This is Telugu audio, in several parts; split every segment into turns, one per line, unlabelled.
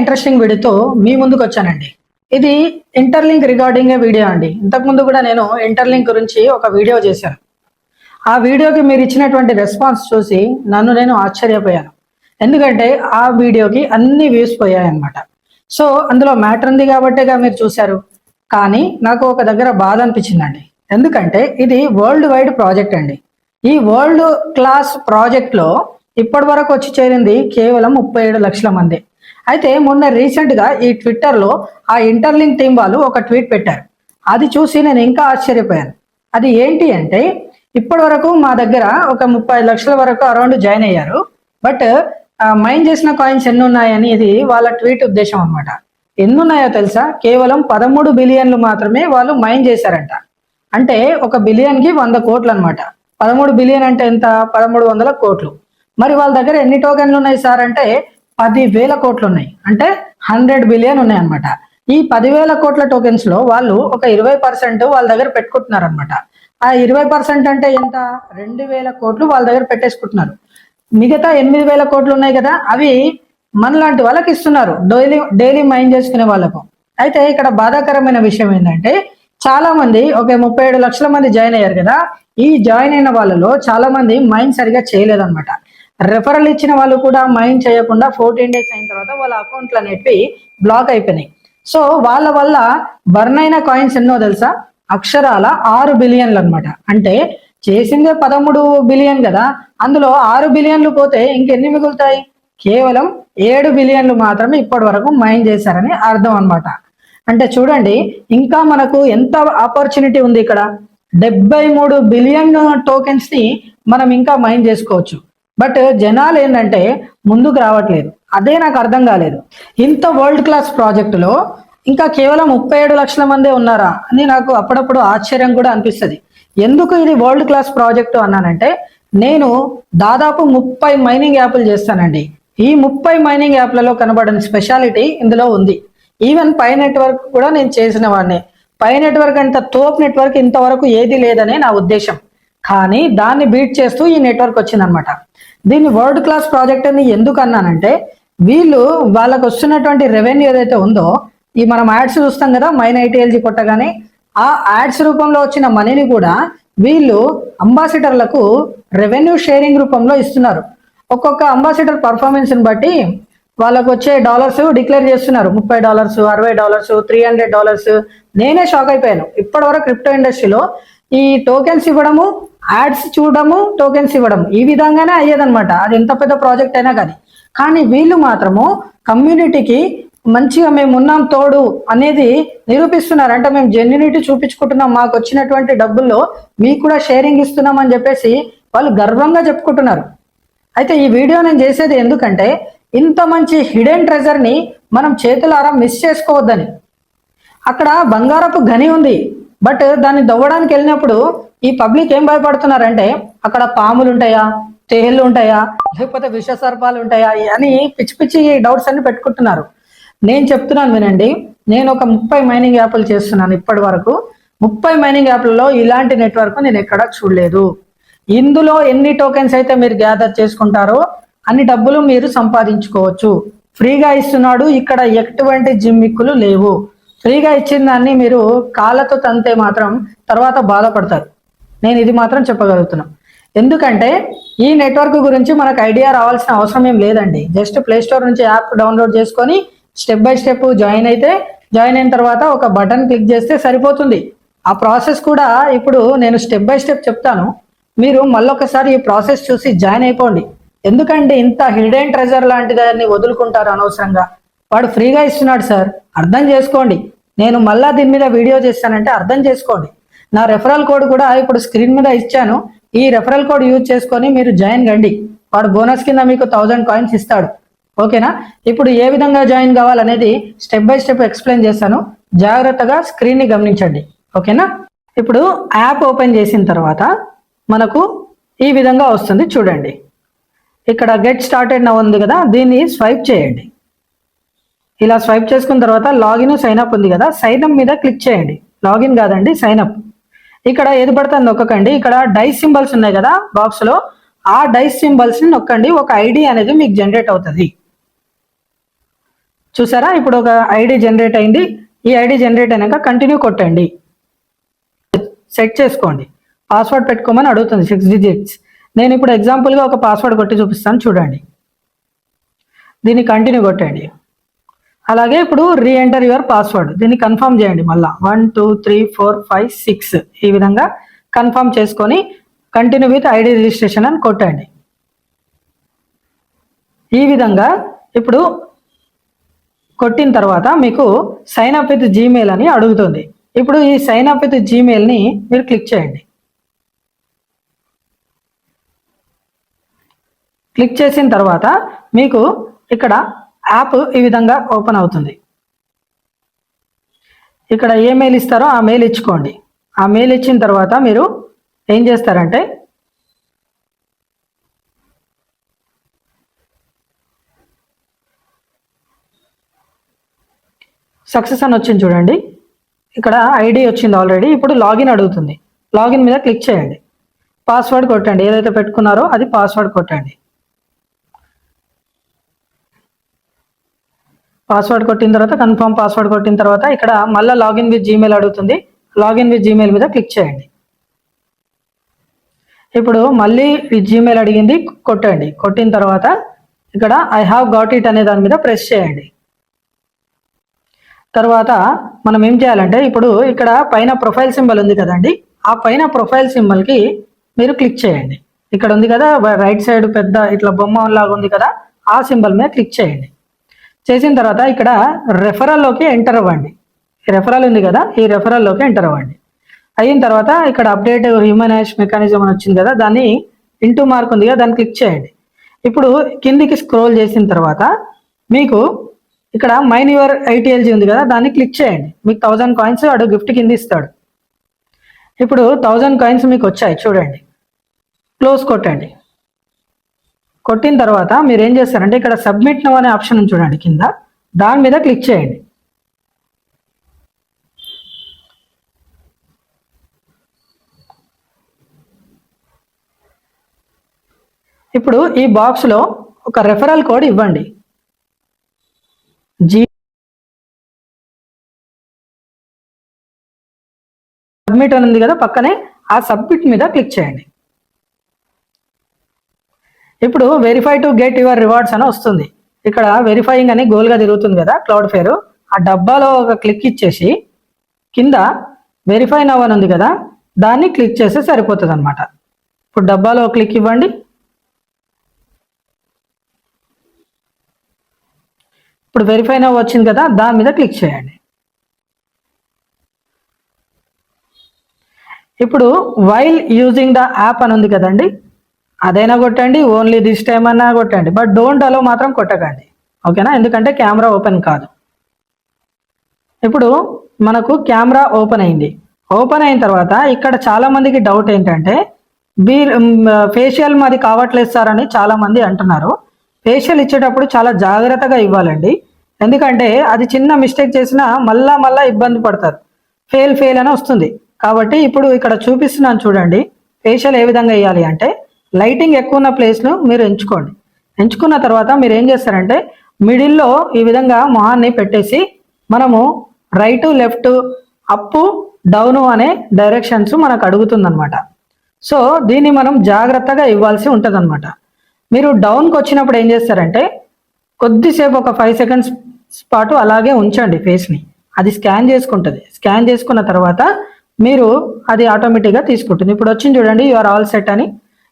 ఇంట్రెస్టింగ్ వీడియోతో మీ ముందుకు వచ్చానండి. ఇది ఇంటర్లింక్ రిగార్డింగ్ వీడియో అండి. ఇంతకుముందు కూడా నేను ఇంటర్లింక్ గురించి ఒక వీడియో చేశాను. ఆ వీడియోకి మీరు ఇచ్చినటువంటి రెస్పాన్స్ చూసి నన్ను నేను ఆశ్చర్యపోయాను. ఎందుకంటే ఆ వీడియోకి అన్ని వ్యూస్ పోయాయి అన్నమాట సో అందులో మ్యాటర్ ఉంది కాబట్టేగా మీరు చూశారు. కానీ నాకు ఒక దగ్గర బాధ అనిపించిందండి. ఎందుకంటే ఇది వరల్డ్ వైడ్ ప్రాజెక్ట్ అండి. ఈ వరల్డ్ క్లాస్ ప్రాజెక్ట్లో ఇప్పటి వరకు వచ్చి చేరింది కేవలం ముప్పై ఏడు లక్షల మంది. అయితే మొన్న రీసెంట్గా ఈ ట్విట్టర్లో ఆ ఇంటర్లింక్ టీం వాళ్ళు ఒక ట్వీట్ పెట్టారు. అది చూసి నేను ఇంకా ఆశ్చర్యపోయాను. అది ఏంటి అంటే ఇప్పటి వరకు మా దగ్గర ఒక ముప్పై లక్షల వరకు అరౌండ్ జాయిన్ అయ్యారు. బట్ మైన్ చేసిన కాయిన్స్ ఎన్ని ఉన్నాయని ఇది వాళ్ళ ట్వీట్ ఉద్దేశం అనమాట ఎన్ని ఉన్నాయో తెలుసా? కేవలం పదమూడు బిలియన్లు మాత్రమే వాళ్ళు మైన్ చేశారంట. అంటే ఒక బిలియన్కి వంద కోట్లు అనమాట పదమూడు బిలియన్ అంటే ఎంత? పదమూడు వందల కోట్లు. మరి వాళ్ళ దగ్గర ఎన్ని టోకెన్లు ఉన్నాయి సార్? అంటే పది వేల కోట్లు ఉన్నాయి అంటే హండ్రెడ్ బిలియన్ ఉన్నాయి అనమాట ఈ పదివేల కోట్ల టోకెన్స్లో వాళ్ళు ఒక ఇరవై పర్సెంట్ వాళ్ళ దగ్గర పెట్టుకుంటున్నారు అనమాట ఆ ఇరవై పర్సెంట్ అంటే ఎంత? రెండు వేల కోట్లు వాళ్ళ దగ్గర పెట్టేసుకుంటున్నారు. మిగతా ఎనిమిది వేల కోట్లు ఉన్నాయి కదా అవి మనలాంటి వాళ్ళకి ఇస్తున్నారు. డైలీ డైలీ మైండ్ చేసుకునే వాళ్ళకు. అయితే ఇక్కడ బాధాకరమైన విషయం ఏంటంటే చాలా మంది ఒక ముప్పై ఏడు లక్షల మంది జాయిన్ అయ్యారు కదా ఈ జాయిన్ అయిన వాళ్ళలో చాలా మంది మైండ్ సరిగా చేయలేదన్నమాట. రెఫరల్ ఇచ్చిన వాళ్ళు కూడా మైండ్ చేయకుండా ఫోర్టీన్ డేస్ అయిన తర్వాత వాళ్ళ అకౌంట్లు అనేటివి బ్లాక్ అయిపోయినాయి. సో వాళ్ళ వల్ల బర్న్ అయిన కాయిన్స్ ఎన్నో తెలుసా? అక్షరాల ఆరు బిలియన్లు అనమాట అంటే చేసిందే పదమూడు బిలియన్ కదా. అందులో ఆరు బిలియన్లు పోతే ఇంకెన్ని మిగులుతాయి? కేవలం ఏడు బిలియన్లు మాత్రమే ఇప్పటి వరకు మైన్ చేశారని అర్థం అన్నమాట. అంటే చూడండి ఇంకా మనకు ఎంత ఆపర్చునిటీ ఉంది ఇక్కడ? డెబ్బై మూడు బిలియన్ టోకెన్స్ని మనం ఇంకా మైన్ చేసుకోవచ్చు. బట్ జనాలు ఏంటంటే ముందుకు రావట్లేదు. అదే నాకు అర్థం కాలేదు. ఇంత వరల్డ్ క్లాస్ ప్రాజెక్టులో ఇంకా కేవలం ముప్పై ఏడు లక్షల మందే ఉన్నారా అని నాకు అప్పుడప్పుడు ఆశ్చర్యం కూడా అనిపిస్తుంది. ఎందుకు ఇది వరల్డ్ క్లాస్ ప్రాజెక్టు అన్నానంటే నేను దాదాపు ముప్పై మైనింగ్ యాప్లు చేస్తానండి. ఈ ముప్పై మైనింగ్ యాప్లలో కనబడని స్పెషాలిటీ ఇందులో ఉంది. ఈవెన్ పై నెట్వర్క్ కూడా నేను చేసిన వాడిని. పై నెట్వర్క్ అంత తోప్ నెట్వర్క్ ఇంతవరకు ఏది లేదనే నా ఉద్దేశం. కానీ దాన్ని బీట్ చేస్తూ ఈ నెట్వర్క్ వచ్చిందనమాట. దీన్ని వరల్డ్ క్లాస్ ప్రాజెక్ట్ అని ఎందుకు అన్నానంటే వీళ్ళు వాళ్ళకు వస్తున్నటువంటి రెవెన్యూ ఏదైతే ఉందో ఈ మనం యాడ్స్ చూస్తాం కదా మైన్ ఐటీఎల్జీ కొట్టగానే ఆ యాడ్స్ రూపంలో వచ్చిన మనీని కూడా వీళ్ళు అంబాసిడర్లకు రెవెన్యూ షేరింగ్ రూపంలో ఇస్తున్నారు. ఒక్కొక్క అంబాసిడర్ పర్ఫార్మెన్స్ని బట్టి వాళ్ళకు వచ్చే డాలర్స్ డిక్లేర్ చేస్తున్నారు. ముప్పై డాలర్స్ అరవై డాలర్స్ త్రీ హండ్రెడ్ డాలర్స్ నేనే షాక్ అయిపోయాను. ఇప్పటి వరకు క్రిప్టో ఇండస్ట్రీలో ఈ టోకెన్స్ ఇవ్వడము యాడ్స్ చూడడము టోకెన్స్ ఇవ్వడం ఈ విధంగానే అయ్యేదన్నమాట. అది ఎంత పెద్ద ప్రాజెక్ట్ అయినా కానీ. కానీ వీళ్ళు మాత్రము కమ్యూనిటీకి మంచిగా మేము ఉన్నాం తోడు అనేది నిరూపిస్తున్నారు. అంటే మేము జెన్యునిటీ చూపించుకుంటున్నాం. మాకు వచ్చినటువంటి డబ్బుల్లో మీకు కూడా షేరింగ్ ఇస్తున్నాం అని చెప్పేసి వాళ్ళు గర్వంగా చెప్పుకుంటున్నారు. అయితే ఈ వీడియో నేను చేసేది ఎందుకంటే ఇంత మంచి హిడెన్ ట్రెజర్ని మనం చేతులారా మిస్ చేసుకోవద్దని. అక్కడ బంగారపు గని ఉంది బట్ దాన్ని దవ్వడానికి వెళ్ళినప్పుడు ఈ పబ్లిక్ ఏం భయపడుతున్నారంటే అక్కడ పాములు ఉంటాయా తేళ్ళు ఉంటాయా లేకపోతే విష సర్పాలు ఉంటాయా అని పిచ్చి పిచ్చి డౌట్స్ అన్ని పెట్టుకుంటున్నారు. నేను చెప్తున్నాను వినండి నేను ఒక ముప్పై మైనింగ్ యాప్లు చేస్తున్నాను ఇప్పటి వరకు ముప్పై మైనింగ్ యాప్లలో ఇలాంటి నెట్వర్క్ నేను ఎక్కడా చూడలేదు. ఇందులో ఎన్ని టోకెన్స్ అయితే మీరు గ్యాదర్ చేసుకుంటారో అన్ని డబ్బులు మీరు సంపాదించుకోవచ్చు. ఫ్రీగా ఇస్తున్నాడు ఇక్కడ ఎటువంటి జిమ్మిక్కులు లేవు. ఫ్రీగా ఇచ్చిన దాన్ని మీరు కాళ్ళతో తంతే మాత్రం తర్వాత బాధపడతారు. నేను ఇది మాత్రం చెప్పగలుగుతున్నా. ఎందుకంటే ఈ నెట్వర్క్ గురించి మనకు ఐడియా రావాల్సిన అవసరం ఏం లేదండి. జస్ట్ ప్లే స్టోర్ నుంచి యాప్ డౌన్లోడ్ చేసుకొని స్టెప్ బై స్టెప్ జాయిన్ అయితే జాయిన్ అయిన తర్వాత ఒక బటన్ క్లిక్ చేస్తే సరిపోతుంది. ఆ ప్రాసెస్ కూడా ఇప్పుడు నేను స్టెప్ బై స్టెప్ చెప్తాను. మీరు మళ్ళొకసారి ఈ ప్రాసెస్ చూసి జాయిన్ అయిపోండి. ఎందుకంటే ఇంత హిడెన్ ట్రెజర్ లాంటి దాన్ని వదులుకుంటారు అనవసరంగా. వాడు ఫ్రీగా ఇస్తున్నాడు సార్. అర్థం చేసుకోండి. నేను మళ్ళా దీని మీద వీడియో చేస్తానంటే అర్థం చేసుకోండి. నా రెఫరల్ కోడ్ కూడా ఇప్పుడు స్క్రీన్ మీద ఇచ్చాను. ఈ రెఫరల్ కోడ్ యూజ్ చేసుకొని మీరు జాయిన్ కండి. వాడు బోనస్ కింద మీకు థౌజండ్ కాయిన్స్ ఇస్తాడు. ఓకేనా? ఇప్పుడు ఏ విధంగా జాయిన్ కావాలనేది స్టెప్ బై స్టెప్ ఎక్స్ప్లెయిన్ చేస్తాను. జాగ్రత్తగా స్క్రీన్ని గమనించండి. ఓకేనా? ఇప్పుడు యాప్ ఓపెన్ చేసిన తర్వాత మనకు ఈ విధంగా వస్తుంది. చూడండి. ఇక్కడ గెట్ స్టార్టెడ్ నవ్ ఉంది కదా దీన్ని స్వైప్ చేయండి. ఇలా స్వైప్ చేసుకున్న తర్వాత లాగిన్ సైన్ అప్ ఉంది కదా సైన్ అప్ మీద క్లిక్ చేయండి. లాగిన్ కాదండి సైన్ అప్ ఇక్కడ ఏది పడుతుంది నొక్కకండి. ఇక్కడ డైస్ సింబల్స్ ఉన్నాయి కదా బాక్స్లో ఆ డైస్ సింబల్స్ని నొక్కండి. ఒక ఐడి అనేది మీకు జనరేట్ అవుతుంది. చూసారా? ఇప్పుడు ఒక ఐడి జనరేట్ అయింది. ఈ ఐడి జనరేట్ అయినాక కంటిన్యూ కొట్టండి. సెట్ చేసుకోండి. పాస్వర్డ్ పెట్టుకోమని అడుగుతుంది. సిక్స్ డిజిట్స్ నేను ఇప్పుడు ఎగ్జాంపుల్గా ఒక పాస్వర్డ్ కొట్టి చూపిస్తాను చూడండి. దీన్ని కంటిన్యూ కొట్టండి. అలాగే ఇప్పుడు రీ ఎంటర్ యువర్ పాస్వర్డ్ దీన్ని కన్ఫర్మ్ చేయండి మళ్ళా. One two three four five six ఈ విధంగా కన్ఫర్మ్ చేసుకొని కంటిన్యూ విత్ ఐడి రిజిస్ట్రేషన్ అని కొట్టండి. ఈ విధంగా ఇప్పుడు కొట్టిన తర్వాత మీకు సైన్ అప్ విత్ జీమెయిల్ అని అడుగుతుంది. ఇప్పుడు ఈ సైన్ అప్ విత్ జీమెయిల్ని మీరు క్లిక్ చేయండి. క్లిక్ చేసిన తర్వాత మీకు ఇక్కడ యాప్ ఈ విధంగా ఓపెన్ అవుతుంది. ఇక్కడ ఏ మెయిల్ ఇస్తారో ఆ మెయిల్ ఇచ్చుకోండి. ఆ మెయిల్ ఇచ్చిన తర్వాత మీరు ఏం చేస్తారంటే సక్సెస్ అని వచ్చింది చూడండి. ఇక్కడ ఐడి వచ్చింది ఆల్రెడీ. ఇప్పుడు లాగిన్ అడుగుతుంది. లాగిన్ మీద క్లిక్ చేయండి. పాస్వర్డ్ కొట్టండి. ఏదైతే పెట్టుకున్నారో అది పాస్వర్డ్ కొట్టండి. పాస్వర్డ్ కొట్టిన తర్వాత కన్ఫర్మ్ పాస్వర్డ్ కొట్టిన తర్వాత ఇక్కడ మళ్ళీ లాగిన్ విత్ జీమెయిల్ అడుగుతుంది. లాగిన్ విత్ జీమెయిల్ మీద క్లిక్ చేయండి. ఇప్పుడు మళ్ళీ ఈ జీమెయిల్ అడిగింది కొట్టండి. కొట్టిన తర్వాత ఇక్కడ ఐ హావ్ గాట్ ఇట్ అనే దాని మీద ప్రెస్ చేయండి. తర్వాత మనం ఏం చేయాలంటే ఇప్పుడు ఇక్కడ పైన ప్రొఫైల్ సింబల్ ఉంది కదండి ఆ పైన ప్రొఫైల్ సింబల్కి మీరు క్లిక్ చేయండి. ఇక్కడ ఉంది కదా రైట్ సైడ్ పెద్ద ఇట్లా బొమ్మ లాగా ఉంది కదా ఆ సింబల్ మీద క్లిక్ చేయండి. చేసిన తర్వాత ఇక్కడ రెఫరల్లోకి ఎంటర్ అవ్వండి. రెఫరల్ ఉంది కదా ఈ రెఫరల్లోకి ఎంటర్ అవ్వండి. అయిన తర్వాత ఇక్కడ అప్డేట్ హ్యూమనైజ్ మెకానిజం అని వచ్చింది కదా దాన్ని ఇంటూ మార్క్ ఉంది కదా దాన్ని క్లిక్ చేయండి. ఇప్పుడు కిందికి స్క్రోల్ చేసిన తర్వాత మీకు ఇక్కడ మైన్ యువర్ ఐటీఎల్జీ ఉంది కదా దాన్ని క్లిక్ చేయండి. మీకు థౌజండ్ కాయిన్స్ వాడు గిఫ్ట్ కింద ఇస్తాడు. ఇప్పుడు థౌజండ్ కాయిన్స్ మీకు వచ్చాయి చూడండి. క్లోజ్ కొట్టండి. కొట్టిన తర్వాత మీరు ఏం చేస్తారంటే ఇక్కడ సబ్మిట్ నో అనే ఆప్షన్ చూడండి కింద. దాని మీద క్లిక్ చేయండి. ఇప్పుడు ఈ బాక్స్లో ఒక రెఫరల్ కోడ్ ఇవ్వండి. జీ సబ్మిట్ అని ఉంది కదా పక్కనే ఆ సబ్మిట్ మీద క్లిక్ చేయండి. ఇప్పుడు verify to get your rewards అని వస్తుంది. ఇక్కడ వెరిఫైయింగ్ అని గోల్గా తిరుగుతుంది కదా క్లౌడ్ ఫేర్ ఆ డబ్బాలో ఒక క్లిక్ ఇచ్చేసి కింద వెరిఫై నవ్ అని ఉంది కదా దాన్ని క్లిక్ చేస్తే సరిపోతుంది అనమాట ఇప్పుడు డబ్బాలో క్లిక్ ఇవ్వండి. ఇప్పుడు వెరిఫై నవ్ వచ్చింది కదా దాని మీద క్లిక్ చేయండి. ఇప్పుడు వైల్ యూజింగ్ ద యాప్ అని ఉంది కదండి అదైనా కొట్టండి ఓన్లీ దిస్ టైం అన్నా కొట్టండి. బట్ డోంట్ అలో మాత్రం కొట్టకండి. ఓకేనా? ఎందుకంటే కెమెరా ఓపెన్ కాదు. ఇప్పుడు మనకు కెమెరా ఓపెన్ అయింది. ఓపెన్ అయిన తర్వాత ఇక్కడ చాలామందికి డౌట్ ఏంటంటే బీ ఫేషియల్ మాది కావట్లేదు సార్ అని చాలామంది అంటున్నారు. ఫేషియల్ ఇచ్చేటప్పుడు చాలా జాగ్రత్తగా ఇవ్వాలండి. ఎందుకంటే అది చిన్న మిస్టేక్ చేసినా మళ్ళా మళ్ళా ఇబ్బంది పడతారు. ఫెయిల్ ఫెయిల్ అని వస్తుంది. కాబట్టి ఇప్పుడు ఇక్కడ చూపిస్తున్నాను చూడండి. ఫేషియల్ ఏ విధంగా వేయాలి అంటే లైటింగ్ ఎక్కువ ఉన్న ప్లేస్ను మీరు ఎంచుకోండి. ఎంచుకున్న తర్వాత మీరు ఏం చేస్తారంటే మిడిల్లో ఈ విధంగా మొహాన్ని పెట్టేసి మనము రైట్ లెఫ్ట్ అప్పు డౌను అనే డైరెక్షన్స్ మనకు అడుగుతుందన్నమాట. సో దీన్ని మనం జాగ్రత్తగా ఇవ్వాల్సి ఉంటుంది మీరు డౌన్కి వచ్చినప్పుడు ఏం చేస్తారంటే కొద్దిసేపు ఒక ఫైవ్ సెకండ్స్ పాటు అలాగే ఉంచండి ఫేస్ని అది స్కాన్ చేసుకుంటుంది. స్కాన్ చేసుకున్న తర్వాత మీరు అది ఆటోమేటిక్గా తీసుకుంటుంది. ఇప్పుడు వచ్చింది చూడండి యూఆర్ ఆల్ సెట్ అని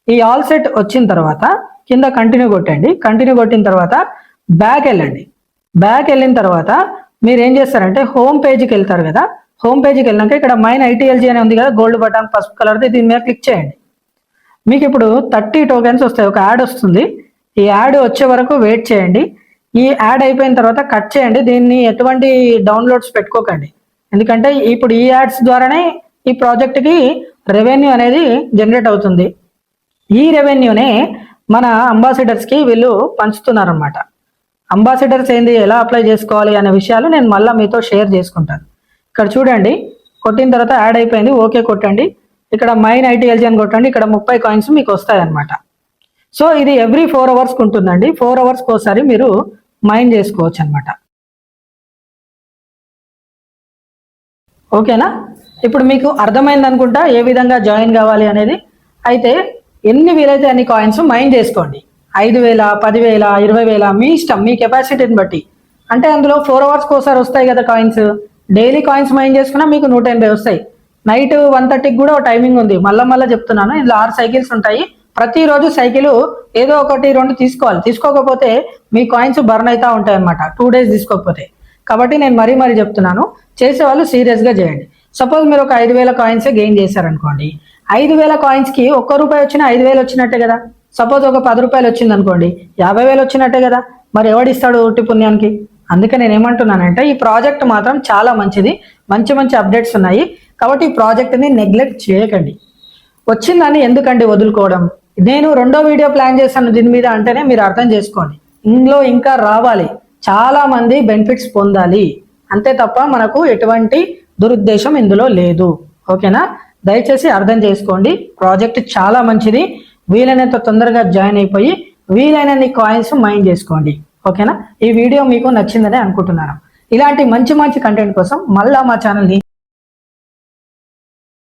ఈ ఆల్ సెట్ వచ్చిన తర్వాత కింద కంటిన్యూ కొట్టండి. కంటిన్యూ కొట్టిన తర్వాత బ్యాక్ వెళ్ళండి. బ్యాక్ వెళ్ళిన తర్వాత మీరు ఏం చేస్తారంటే హోమ్ పేజీకి వెళ్తారు కదా. హోమ్ పేజీకి వెళ్ళినాక ఇక్కడ మైన్ ఐటీఎల్జీ అని ఉంది కదా గోల్డ్ బటన్ పసుపు కలర్ది దీని మీద క్లిక్ చేయండి. మీకు ఇప్పుడు థర్టీ టోకెన్స్ వస్తాయి. ఒక యాడ్ వస్తుంది. ఈ యాడ్ వచ్చే వరకు వెయిట్ చేయండి. ఈ యాడ్ అయిపోయిన తర్వాత కట్ చేయండి. దీన్ని ఎటువంటి డౌన్లోడ్స్ పెట్టుకోకండి. ఎందుకంటే ఇప్పుడు ఈ యాడ్స్ ద్వారానే ఈ ప్రాజెక్ట్కి రెవెన్యూ అనేది జనరేట్ అవుతుంది. ఈ రెవెన్యూనే మన అంబాసిడర్స్కి వీళ్ళు పంచుతున్నారనమాట అంబాసిడర్స్ ఏంది ఎలా అప్లై చేసుకోవాలి అనే విషయాలు నేను మళ్ళీ మీతో షేర్ చేసుకుంటాను. ఇక్కడ చూడండి కొట్టిన తర్వాత యాడ్ అయిపోయింది ఓకే కొట్టండి. ఇక్కడ మైన్ ఐటీఎల్జీ అని కొట్టండి ఇక్కడ ముప్పై కాయిన్స్ మీకు వస్తాయి అనమాట సో ఇది ఎవ్రీ ఫోర్ అవర్స్కి ఉంటుందండి. ఫోర్ అవర్స్కి ఒకసారి మీరు మైన్ చేసుకోవచ్చు అనమాట ఓకేనా ఇప్పుడు మీకు అర్థమైంది అనుకుంటా ఏ విధంగా జాయిన్ కావాలి అనేది. అయితే ఎన్ని వీలైతే అన్ని కాయిన్స్ మైండ్ చేసుకోండి. ఐదు వేల పదివేల ఇరవై వేల మీ ఇష్టం మీ కెపాసిటీని బట్టి. అంటే అందులో ఫోర్ అవర్స్కి ఒకసారి వస్తాయి కదా కాయిన్స్ డైలీ కాయిన్స్ మైండ్ చేసుకున్నా మీకు నూట ఎనభై వస్తాయి. నైట్ వన్ థర్టీకి కూడా ఒక టైమింగ్ ఉంది. మళ్ళా మళ్ళీ చెప్తున్నాను. ఇందులో ఆరు సైకిల్స్ ఉంటాయి. ప్రతిరోజు సైకిల్ ఏదో ఒకటి రెండు తీసుకోవాలి. తీసుకోకపోతే మీ కాయిన్స్ బర్న్ అవుతా ఉంటాయి అనమాట టూ డేస్ తీసుకోకపోతే. కాబట్టి నేను మరీ మరీ చెప్తున్నాను. చేసే వాళ్ళు సీరియస్గా చేయండి. సపోజ్ మీరు ఒక ఐదు వేల కాయిన్స్ గెయిన్ చేశారనుకోండి. ఐదు వేల కాయిన్స్కి ఒక్క రూపాయి వచ్చినా ఐదు వేలు వచ్చినట్టే కదా. సపోజ్ ఒక పది రూపాయలు వచ్చింది అనుకోండి యాభై వేలు వచ్చినట్టే కదా. మరి ఎవడిస్తాడు ఒట్టి పుణ్యానికి? అందుకే నేను ఏమంటున్నానంటే ఈ ప్రాజెక్ట్ మాత్రం చాలా మంచిది. మంచి మంచి అప్డేట్స్ ఉన్నాయి. కాబట్టి ఈ ప్రాజెక్ట్ని నెగ్లెక్ట్ చేయకండి. వచ్చిందని ఎందుకండి వదులుకోవడం? నేను రెండో వీడియో ప్లాన్ చేశాను దీని మీద అంటేనే మీరు అర్థం చేసుకోండి. ఇందులో ఇంకా రావాలి. చాలా మంది బెనిఫిట్స్ పొందాలి. అంతే తప్ప మనకు ఎటువంటి దురుద్దేశం ఇందులో లేదు. ఓకేనా? దయచేసి అర్థం చేసుకోండి. ప్రాజెక్ట్ చాలా మంచిది. వీలైనంత తొందరగా జాయిన్ అయిపోయి వీలైనన్ని కాయిన్స్ మైండ్ చేసుకోండి. ఓకేనా? ఈ వీడియో మీకు నచ్చిందని అనుకుంటున్నాను. ఇలాంటి మంచి మంచి కంటెంట్ కోసం మళ్ళా మా ఛానల్ని